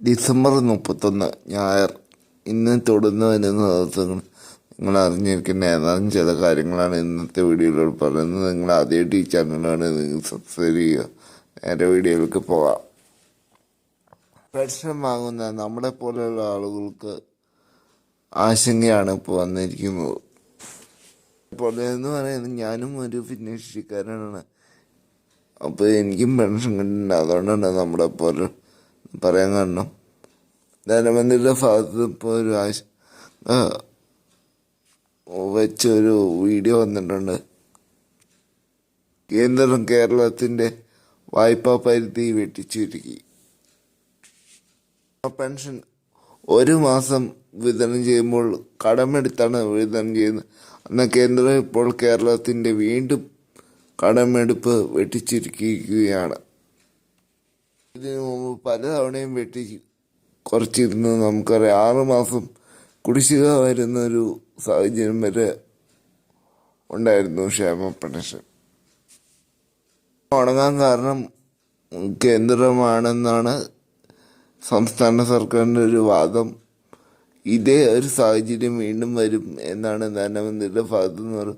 December മുപ്പത്തൊന്ന് ഞായർ. ഇന്ന് തൊടുന്നതിന് ദിവസങ്ങൾ. നിങ്ങൾ അറിഞ്ഞിരിക്കുന്ന ഏതാനും ചില കാര്യങ്ങളാണ് ഇന്നത്തെ വീഡിയോയിലൂടെ പറയുന്നത്. നിങ്ങൾ ആദ്യമായിട്ട് ഈ ചാനലാണ് നിങ്ങൾ സബ്സ്ക്രൈബ് ചെയ്യുക. നേരെ വീഡിയോയിലേക്ക് പോകാം. പെൻഷൻ വാങ്ങുന്ന നമ്മളെ പോലെയുള്ള ആളുകൾക്ക് ആശങ്കയാണ് ഇപ്പോൾ വന്നിരിക്കുന്നത്. പോലെ എന്ന് പറയുന്നത് ഞാനും ഒരു ഭിന്നശേഷിക്കാരനാണ് അപ്പോൾ എനിക്കും പെൻഷൻ കിട്ടുന്നുണ്ട്. അതുകൊണ്ടാണ് നമ്മുടെ പോലെ പറയാൻ കാരണം ധനമന്ത്രിയുടെ ഭാഗത്ത് ഇപ്പോൾ ഒരു ആശ വെച്ചൊരു വീഡിയോ വന്നിട്ടുണ്ട്. കേന്ദ്രം കേരളത്തിന്റെ വായ്പാ പരിധി വെട്ടിച്ചുരുക്കി. പെൻഷൻ ഒരു മാസം വിതരണം ചെയ്യുമ്പോൾ കടമെടുത്താണ് വിതരണം ചെയ്യുന്നത്. എന്നാൽ കേന്ദ്രം ഇപ്പോൾ കേരളത്തിന്റെ വീണ്ടും കടമെടുപ്പ് വെട്ടിച്ചുരുക്കിയിരിക്കുകയാണ്. ഇതിനു മുമ്പ് പലതവണയും വെട്ടി കുറച്ചിരുന്നു. നമുക്കറിയാം ആറുമാസം കുടിശ്ശിക വരുന്ന ഒരു സാഹചര്യം വരെ ഉണ്ടായിരുന്നു ക്ഷേമ പെൻഷൻ ഉണങ്ങാൻ കാരണം കേന്ദ്രമാണെന്നാണ് സംസ്ഥാന സർക്കാരിന്റെ ഒരു വാദം. ഇതേ ഒരു സാഹചര്യം വീണ്ടും വരും എന്നാണ് ധനമന്ത്രിയുടെ ഭാഗത്തു നിന്ന്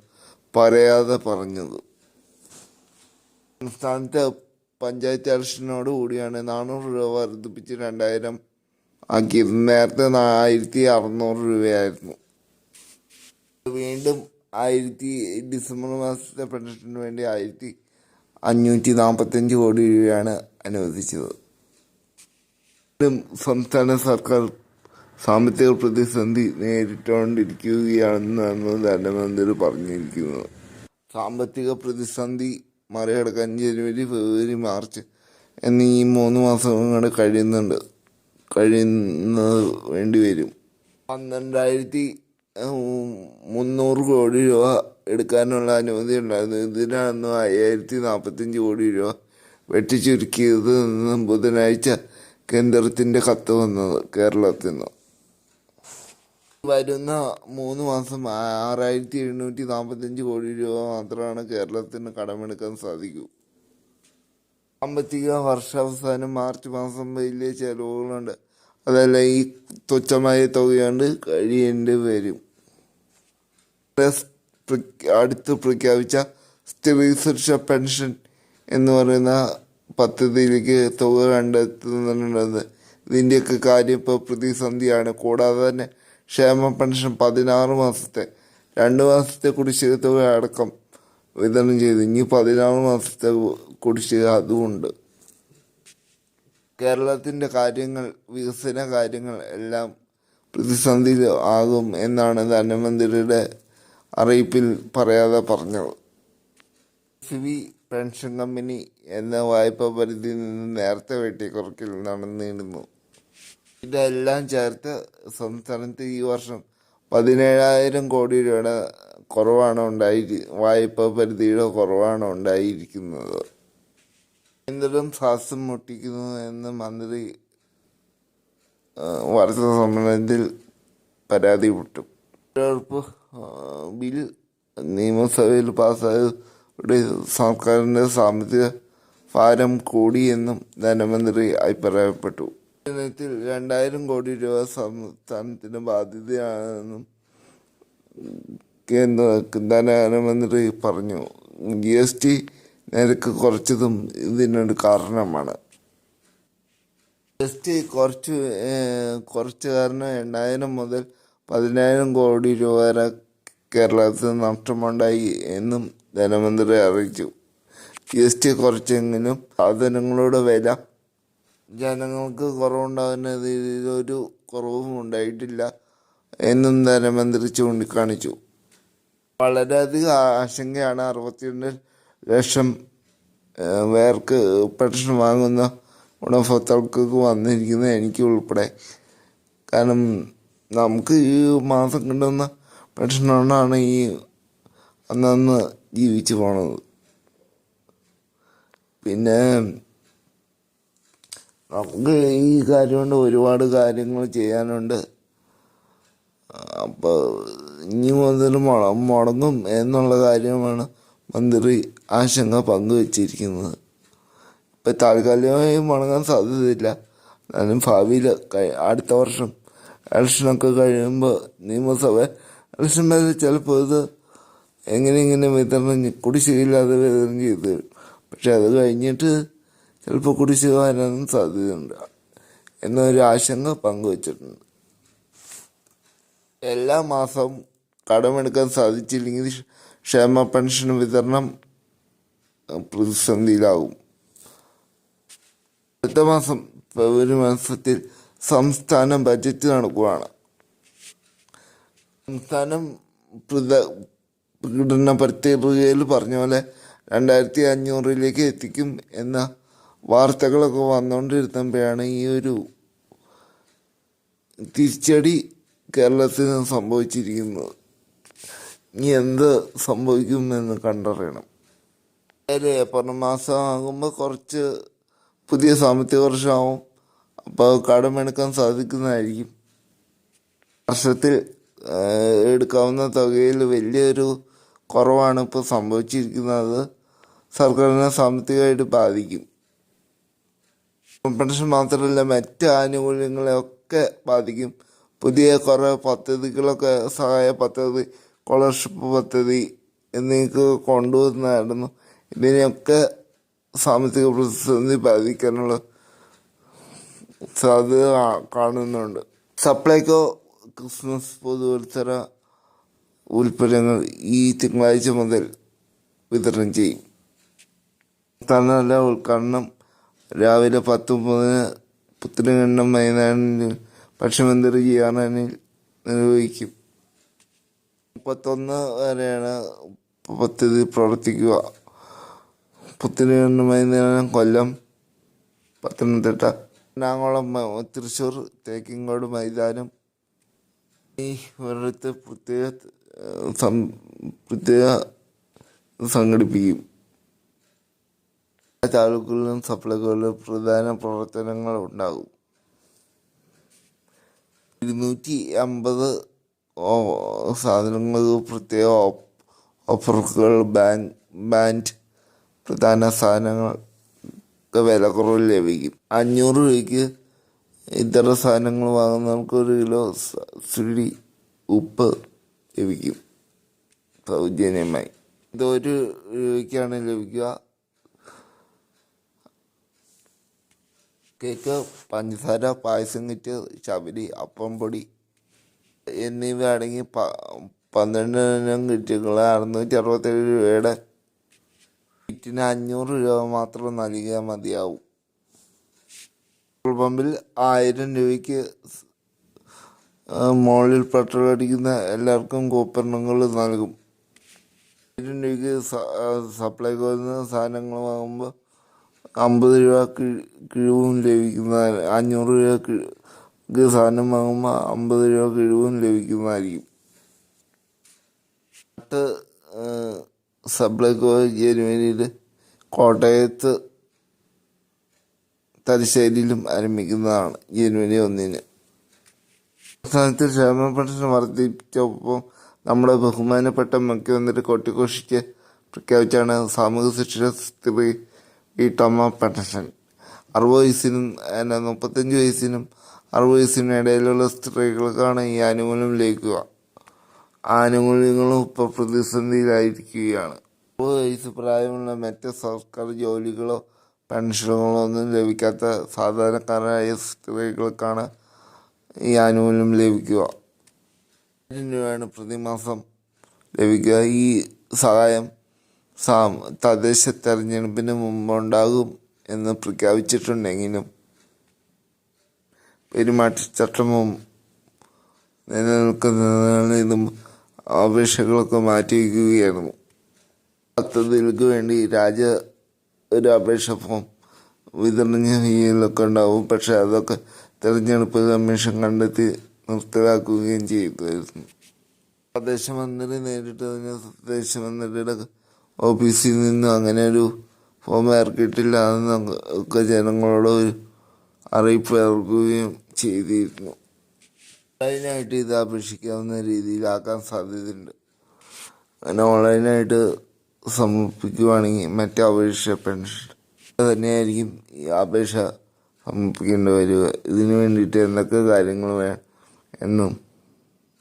പറയാതെ പറഞ്ഞത്. സംസ്ഥാനത്തെ പഞ്ചായത്ത് ഇലക്ഷനോട് കൂടിയാണ് നാനൂറ് രൂപ വർദ്ധിപ്പിച്ച് രണ്ടായിരം ആക്കിയത്. നേരത്തെ ആയിരത്തി അറുന്നൂറ് രൂപയായിരുന്നു. വീണ്ടും ആയിരത്തി ഡിസംബർ മാസത്തെ പെൻഷന് വേണ്ടി ആയിരത്തി അഞ്ഞൂറ്റി നാൽപ്പത്തഞ്ച് കോടി രൂപയാണ് അനുവദിച്ചത്. സംസ്ഥാന സർക്കാർ സാമ്പത്തിക പ്രതിസന്ധി നേരിട്ടുകൊണ്ടിരിക്കുകയാണെന്നാണ് ധനമന്ത്രി പറഞ്ഞിരിക്കുന്നത്. സാമ്പത്തിക പ്രതിസന്ധി മറികടക്കാൻ ജനുവരി ഫെബ്രുവരി മാർച്ച് എന്നീ ഈ മൂന്ന് മാസം കൂടെ കഴിയുന്നുണ്ട്. കഴിയുന്നത് വേണ്ടി വരും. പന്ത്രണ്ടായിരത്തി മുന്നൂറ് കോടി രൂപ എടുക്കാനുള്ള അനുമതി ഉണ്ടായിരുന്നു. ഇതിനാണ് അയ്യായിരത്തി നാൽപ്പത്തഞ്ച് കോടി രൂപ വെട്ടിച്ചുരുക്കിയത് ബുധനാഴ്ച കേന്ദ്രത്തിന്റെ കത്ത് വന്നത് കേരളത്തിൽ നിന്ന്. വരുന്ന മൂന്ന് മാസം ആറായിരത്തി എഴുന്നൂറ്റി നാൽപ്പത്തഞ്ച് കോടി രൂപ മാത്രമാണ് കേരളത്തിന് കടമെടുക്കാൻ സാധിക്കൂ. സാമ്പത്തിക വർഷാവസാനം മാർച്ച് മാസം വലിയ ചെലവുകളുണ്ട്. അതല്ല ഈ തുച്ഛമായ തുകയുണ്ട് കഴിയേണ്ടി വരും. അടുത്ത് പ്രഖ്യാപിച്ച സ്ത്രീ സുരക്ഷ പെൻഷൻ എന്ന് പറയുന്ന പദ്ധതിയിലേക്ക് തുക കണ്ടെത്തുന്നുണ്ടെന്ന് ഇതിന്റെയൊക്കെ കാര്യം ഇപ്പോൾ പ്രതിസന്ധിയാണ്. കൂടാതെ തന്നെ ക്ഷേമ പെൻഷൻ പതിനാറ് മാസത്തെ രണ്ട് മാസത്തെ കുടിശ്ശിക തുക അടക്കം വിതരണം ചെയ്തു. ഇനി പതിനാറ് മാസത്തെ കുടിശ്ശിക അതുമുണ്ട്. കേരളത്തിന്റെ കാര്യങ്ങൾ വികസന കാര്യങ്ങൾ എല്ലാം പ്രതിസന്ധി ആകും എന്നാണ് ധനമന്ത്രിയുടെ അറിയിപ്പിൽ പറയാതെ പറഞ്ഞത്. സി വി പെൻഷൻ കമ്പനി എന്ന വായ്പാ പരിധിയിൽ നിന്ന് നേരത്തെ വെട്ടിക്കുറക്കിൽ നടന്നിരുന്നു. ഇതെല്ലാം ചേർത്ത് സംസ്ഥാനത്ത് ഈ വർഷം പതിനേഴായിരം കോടി രൂപയുടെ കുറവാണ് ഉണ്ടായി വായ്പാ പരിധിയുടെ കുറവാണ് ഉണ്ടായിരിക്കുന്നത്. കേന്ദ്രം ശ്വാസം മുട്ടിക്കുന്നു എന്ന് മന്ത്രി വർഷ സമ്മേളനത്തിൽ പരാതിപ്പെട്ടു ബിൽ നിയമസഭയിൽ പാസ്സായതോടെ സർക്കാരിന്റെ സാമ്പത്തിക ഭാരം കൂടിയെന്നും ധനമന്ത്രി അഭിപ്രായപ്പെട്ടു. ഇതിനത്തിൽ രണ്ടായിരം കോടി രൂപ സംസ്ഥാനത്തിന് ബാധ്യതയാണെന്നും കേന്ദ്ര ധനമന്ത്രി പറഞ്ഞു. ജി എസ് ടി നിരക്ക് കുറച്ചതും ഇതിനൊരു കാരണമാണ്. ജി കുറച്ച് കുറച്ച് കാരണം എണ്ണായിരം മുതൽ പതിനായിരം കോടി രൂപ വരെ കേരളത്തിൽ നഷ്ടമുണ്ടായി എന്നും ധനമന്ത്രി അറിയിച്ചു. ജി എസ് ടി കുറച്ചെങ്കിലും സാധനങ്ങളുടെ വില ജനങ്ങൾക്ക് കുറവുണ്ടാകുന്ന രീതിയിലൊരു കുറവും ഉണ്ടായിട്ടില്ല എന്നും ധനമന്ത്രി ചൂണ്ടിക്കാണിച്ചു. വളരെയധികം ആശങ്കയാണ് അറുപത്തിരണ്ട് ലക്ഷം പേർക്ക് പെൻഷൻ വാങ്ങുന്ന ഗുണഭോക്താക്കൾക്ക് വന്നിരിക്കുന്നത് എനിക്ക് ഉൾപ്പെടെ. കാരണം നമുക്ക് ഈ മാസം കിട്ടുന്ന പെൻഷൻ കൊണ്ടാണ് ഈ അന്നന്ന് ജീവിച്ചു പോണത്. പിന്നെ നമുക്ക് ഈ കാര്യം കൊണ്ട് ഒരുപാട് കാര്യങ്ങൾ ചെയ്യാനുണ്ട്. അപ്പോൾ ഇനി മുതൽ മുട മുടങ്ങും എന്നുള്ള കാര്യമാണ് മന്ത്രി ആശങ്ക പങ്കുവച്ചിരിക്കുന്നത്. ഇപ്പം താൽക്കാലികമായി മുടങ്ങാൻ സാധ്യതയില്ല. എന്നാലും ഭാവിയിൽ അടുത്ത വർഷം ഇലക്ഷനൊക്കെ കഴിയുമ്പോൾ നിയമസഭ ഇലക്ഷൻ വരെ ചിലപ്പോൾ ഇത് എങ്ങനെ ഇങ്ങനെ വിതരണം കുടിശ്ശികയില്ലാതെ വിതരണം ചെയ്ത് പക്ഷെ അത് കഴിഞ്ഞിട്ട് ചിലപ്പോൾ കുടിശ്ശിക വരാനും സാധ്യതയുണ്ട്. എന്നൊരു ആശങ്ക പങ്കുവച്ചിട്ടുണ്ട്. എല്ലാ മാസവും കടമെടുക്കാൻ സാധിച്ചില്ലെങ്കിൽ ക്ഷേമ പെൻഷൻ വിതരണം പ്രതിസന്ധിയിലാകും. അടുത്ത മാസം ഫെബ്രുവരി മാസത്തിൽ സംസ്ഥാന ബജറ്റ് നടക്കുകയാണ് സംസ്ഥാനം പ്രത- പ്രകടന പത്രികയിൽ പറഞ്ഞ പോലെ രണ്ടായിരത്തി അഞ്ഞൂറിലേക്ക് എത്തിക്കും എന്ന വാർത്തകളൊക്കെ വന്നുകൊണ്ടിരുന്നപ്പോഴാണ് ഈ ഒരു തിരിച്ചടി കേരളത്തിന് സംഭവിച്ചിരിക്കുന്നത്. ഇനി എന്ത് സംഭവിക്കുമെന്ന് കണ്ടറിയണം. നേരെ പറഞ്ഞ മാസമാകുമ്പോൾ കുറച്ച് പുതിയ സാമ്പത്തിക വർഷമാവും. അപ്പോൾ കടമെടുക്കാൻ സാധിക്കുന്നതായിരിക്കും. വർഷത്തിൽ എടുക്കാവുന്ന തുകയിൽ വലിയൊരു കുറവാണ് ഇപ്പോൾ സംഭവിച്ചിരിക്കുന്നത്. സർക്കാരിനെ സാമ്പത്തികമായിട്ട് ബാധിക്കും. പെൻഷൻ മാത്രമല്ല മറ്റ് ആനുകൂല്യങ്ങളെയൊക്കെ ബാധിക്കും. പുതിയ കുറേ പദ്ധതികളൊക്കെ സഹായ പദ്ധതി സ്കോളർഷിപ്പ് പദ്ധതി എന്നിവയ്ക്ക് കൊണ്ടുവന്നായിരുന്നു ഇതിനെയൊക്കെ സാമ്പത്തിക പ്രതിസന്ധി ബാധിക്കാനുള്ള സാധ്യത കാണുന്നുണ്ട്. സപ്ലൈകോ ക്രിസ്മസ് പൊതുവത്സര ഉൽപ്പന്നങ്ങൾ ഈ തിങ്കളാഴ്ച മുതൽ വിതരണം ചെയ്യും. തന്നല്ല ഉദ്ഘാടനം രാവിലെ പത്ത് മുതൽ പുത്തനകണ്ഠം മൈതാനിൽ ഭക്ഷ്യമന്ത്രി ജിയാറാനിൽ നിർവഹിക്കും മുപ്പത്തൊന്ന് വരെയാണ് പദ്ധതി പ്രവർത്തിക്കുക. പുത്തനകണ്ഠം മൈതാനം കൊല്ലം പത്തനംതിട്ട എറണാകുളം തൃശ്ശൂർ തേക്കിങ്ങോട് മൈതാനം. ഈ ഒരിടത്ത് പ്രത്യേക പ്രത്യേക സംഘടിപ്പിക്കും. താലൂക്കുകളിലും സപ്ലൈകളിലും പ്രധാന പ്രവർത്തനങ്ങൾ ഉണ്ടാകും. ഇരുന്നൂറ്റി അമ്പത് സാധനങ്ങൾ പ്രത്യേക ഓഫറുകൾ ബാങ്ക് ബാൻഡ് പ്രധാന സാധനങ്ങൾക്ക് കുറവ് ലഭിക്കും. അഞ്ഞൂറ് രൂപയ്ക്ക് ഇതര സാധനങ്ങൾ വാങ്ങുന്നവർക്ക് ഒരു കിലോ സബ്സിഡി ഉപ്പ് ലഭിക്കും. സൗജന്യമായി. ഇതൊരു രൂപയ്ക്കാണ് ലഭിക്കുക. കേക്ക് പഞ്ചസാര പായസം കിറ്റ് ശബരി അപ്പം പൊടി എന്നിവ അടങ്ങി പ പന്ത്രണ്ടിനം കിറ്റുകൾ അറുന്നൂറ്റി അറുപത്തേഴ് രൂപയുടെ കിറ്റിന് അഞ്ഞൂറ് രൂപ മാത്രം നൽകിയാൽ മതിയാവും. പെട്രോൾ പമ്പിൽ ആയിരം രൂപയ്ക്ക് മോളിൽ പെട്രോൾ അടിക്കുന്ന എല്ലാവർക്കും കൂപ്പണുകൾ നൽകും. ആയിരം രൂപയ്ക്ക് സപ്ലൈകോയിൽ നിന്ന് സാധനങ്ങൾ വാങ്ങുമ്പോൾ അമ്പത് രൂപ കിഴ് കിഴിവും ലഭിക്കുന്നതാണ് അഞ്ഞൂറ് രൂപ കിഴ് സാധനം വാങ്ങുമ്പോൾ അമ്പത് രൂപ കിഴിവും ലഭിക്കുന്നതായിരിക്കും. മറ്റ് സപ്ലൈകോ ജനുവരിയിൽ കോട്ടയത്ത് തലശ്ശേരിയിലും ആരംഭിക്കുന്നതാണ് ജനുവരി ഒന്നിന്. സംസ്ഥാനത്തിൽ ക്ഷേമ പെൻഷൻ വർദ്ധിച്ചപ്പോൾ നമ്മുടെ ബഹുമാനപ്പെട്ട മുഖ്യമന്ത്രി കൊട്ടിഘോഷിച്ച് പ്രഖ്യാപിച്ചാണ് സാമൂഹ്യ സുരക്ഷ സ്ത്രീ വീട്ടമ്മ പെൻഷൻ അറുപത് വയസ്സിനും എന്നെ മുപ്പത്തഞ്ച് വയസ്സിനും അറുപത് വയസ്സിനും ഇടയിലുള്ള സ്ത്രീകൾക്കാണ് ഈ ആനുകൂല്യം ലഭിക്കുക. ആനുകൂല്യങ്ങളും ഇപ്പോൾ പ്രതിസന്ധിയിലായിരിക്കുകയാണ് അറുപത് വയസ്സ് പ്രായമുള്ള മറ്റ് സർക്കാർ ജോലികളോ പെൻഷനുകളോ ഒന്നും ലഭിക്കാത്ത സാധാരണക്കാരായ സ്ത്രീകൾക്കാണ് ഈ ആനുകൂല്യം ലഭിക്കുക. രൂപയാണ് പ്രതിമാസം ലഭിക്കുക. ഈ സഹായം സാം തദ്ദേശ തെരഞ്ഞെടുപ്പിന് മുമ്പുണ്ടാകും എന്ന് പ്രഖ്യാപിച്ചിട്ടുണ്ടെങ്കിലും പെരുമാറ്റച്ചട്ടവും നിലനിൽക്കുന്നതിനാൽ ഇതും അപേക്ഷകളൊക്കെ മാറ്റിവെക്കുകയായിരുന്നു പദ്ധതികൾക്ക് വേണ്ടി രാജ ഒരു അപേക്ഷ ഫോം വിതരണം ചെയ്യലൊക്കെ ഉണ്ടാവും. പക്ഷെ അതൊക്കെ തെരഞ്ഞെടുപ്പ് കമ്മീഷൻ കണ്ടെത്തി നിർത്തലാക്കുകയും ചെയ്തായിരുന്നു പ്രദേശമന്ത്രി നേരിട്ട് തന്നെ പ്രദേശമന്ത്രിയുടെ ഓഫീസിൽ നിന്നും അങ്ങനെ ഒരു ഫോം ഇറക്കിയിട്ടില്ല എന്ന് ഒക്കെ ജനങ്ങളോട് ഒരു അറിയിപ്പ് ഇറക്കുകയും ചെയ്തിരുന്നു. ഓൺലൈനായിട്ട് ഇത് അപേക്ഷിക്കാവുന്ന രീതിയിലാക്കാൻ സാധ്യതയുണ്ട്. അങ്ങനെ ഓൺലൈനായിട്ട് സമർപ്പിക്കുവാണെങ്കിൽ മറ്റേ അപേക്ഷ പെൻഷൻ തന്നെയായിരിക്കും ഈ അപേക്ഷ സമർപ്പിക്കേണ്ടി വരിക. ഇതിനു വേണ്ടിയിട്ട് എന്തൊക്കെ കാര്യങ്ങൾ വേണം എന്നും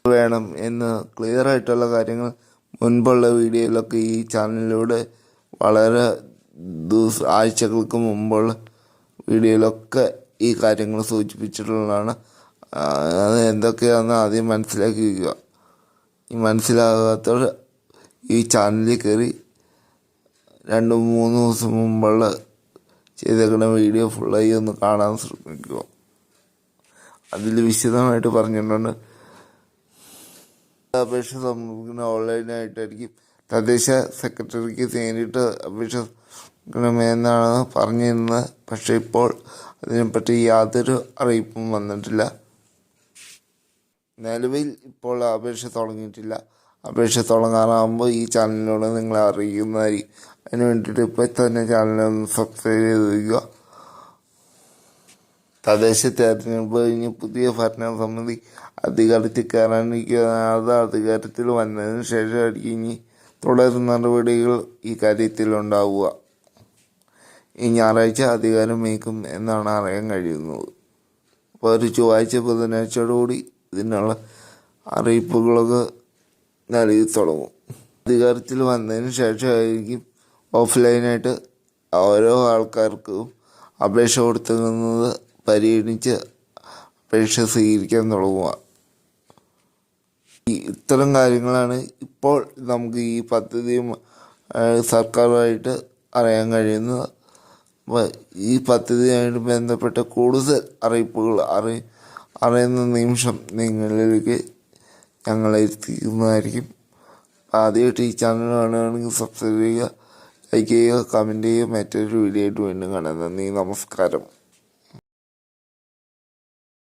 വേണം എന്ന് ക്ലിയർ ആയിട്ടുള്ള കാര്യങ്ങൾ മുൻപുള്ള വീഡിയോയിലൊക്കെ ഈ ചാനലിലൂടെ വളരെ ദിവസ ആഴ്ചകൾക്ക് മുമ്പുള്ള വീഡിയോയിലൊക്കെ ഈ കാര്യങ്ങൾ സൂചിപ്പിച്ചിട്ടുള്ളതാണ്. അത് എന്തൊക്കെയാണെന്ന് ആദ്യം മനസ്സിലാക്കി വയ്ക്കുക ഈ മനസ്സിലാകാത്തവർ ഈ ചാനലിൽ കയറി രണ്ട് മൂന്ന് ദിവസം മുമ്പുള്ള ചെയ്തേക്കുന്ന വീഡിയോ ഫുള്ളായി ഒന്ന് കാണാൻ ശ്രമിക്കുക. അതിൽ വിശദമായിട്ട് പറഞ്ഞിട്ടുണ്ട്. അപേക്ഷ സമർപ്പിക്കുന്ന ഓൺലൈനായിട്ടായിരിക്കും തദ്ദേശ സെക്രട്ടറിക്ക് നേരിട്ട് അപേക്ഷ സമർപ്പിക്കണമെന്നാണ് പറഞ്ഞിരുന്നത്. പക്ഷേ ഇപ്പോൾ അതിനെപ്പറ്റി യാതൊരു അറിയിപ്പും വന്നിട്ടില്ല. നിലവിൽ ഇപ്പോൾ അപേക്ഷ തുടങ്ങിയിട്ടില്ല. അപേക്ഷ തുടങ്ങാറാകുമ്പോൾ ഈ ചാനലിലൂടെ നിങ്ങളെ അറിയിക്കുന്നതായിരിക്കും. അതിന് വേണ്ടിയിട്ട് ഇപ്പോൾ തന്നെ ചാനലൊന്ന് സബ്സ്ക്രൈബ് ചെയ്ത് വയ്ക്കുക തദ്ദേശ തെരഞ്ഞെടുപ്പ് കഴിഞ്ഞ് പുതിയ ഭരണസമിതി അധികാരത്തിൽ കയറാനിരിക്കുന്ന അത് അധികാരത്തിൽ വന്നതിന് ശേഷമായിരിക്കും ഇനി തുടർ നടപടികൾ ഈ കാര്യത്തിൽ ഉണ്ടാവുക ഈ ഞായറാഴ്ച അധികാരം നീക്കും എന്നാണ് അറിയാൻ കഴിയുന്നത്. അപ്പോൾ ഒരു ചൊവ്വാഴ്ച ബുധനാഴ്ചയോടുകൂടി ഇതിനുള്ള അറിയിപ്പുകളൊക്കെ നൽകി തുടങ്ങും. അധികാരത്തിൽ വന്നതിന് ശേഷമായിരിക്കും ഓഫ്ലൈനായിട്ട് ഓരോ ആൾക്കാർക്കും അപേക്ഷ കൊടുക്കുന്നത് പരിഗണിച്ച് അപേക്ഷ സ്വീകരിക്കാൻ തുടങ്ങുക. ഇത്തരം കാര്യങ്ങളാണ് ഇപ്പോൾ നമുക്ക് ഈ പദ്ധതി സർക്കാരുമായിട്ട് അറിയാൻ കഴിയുന്നത്. അപ്പോൾ ഈ പദ്ധതിയായിട്ട് ബന്ധപ്പെട്ട കൂടുതൽ അറിയിപ്പുകൾ അറി അറിയുന്ന നിമിഷം നിങ്ങളിലേക്ക് ഞങ്ങൾ എത്തിക്കുന്നതായിരിക്കും. ആദ്യമായിട്ട് ഈ ചാനൽ കാണുകയാണെങ്കിൽ സബ്സ്ക്രൈബ് ചെയ്യുക ലൈക്ക് ചെയ്യുക കമന്റ് ചെയ്യുക. മറ്റൊരു വീഡിയോ ആയിട്ട് വീണ്ടും കാണാം. നന്ദി നമസ്കാരം.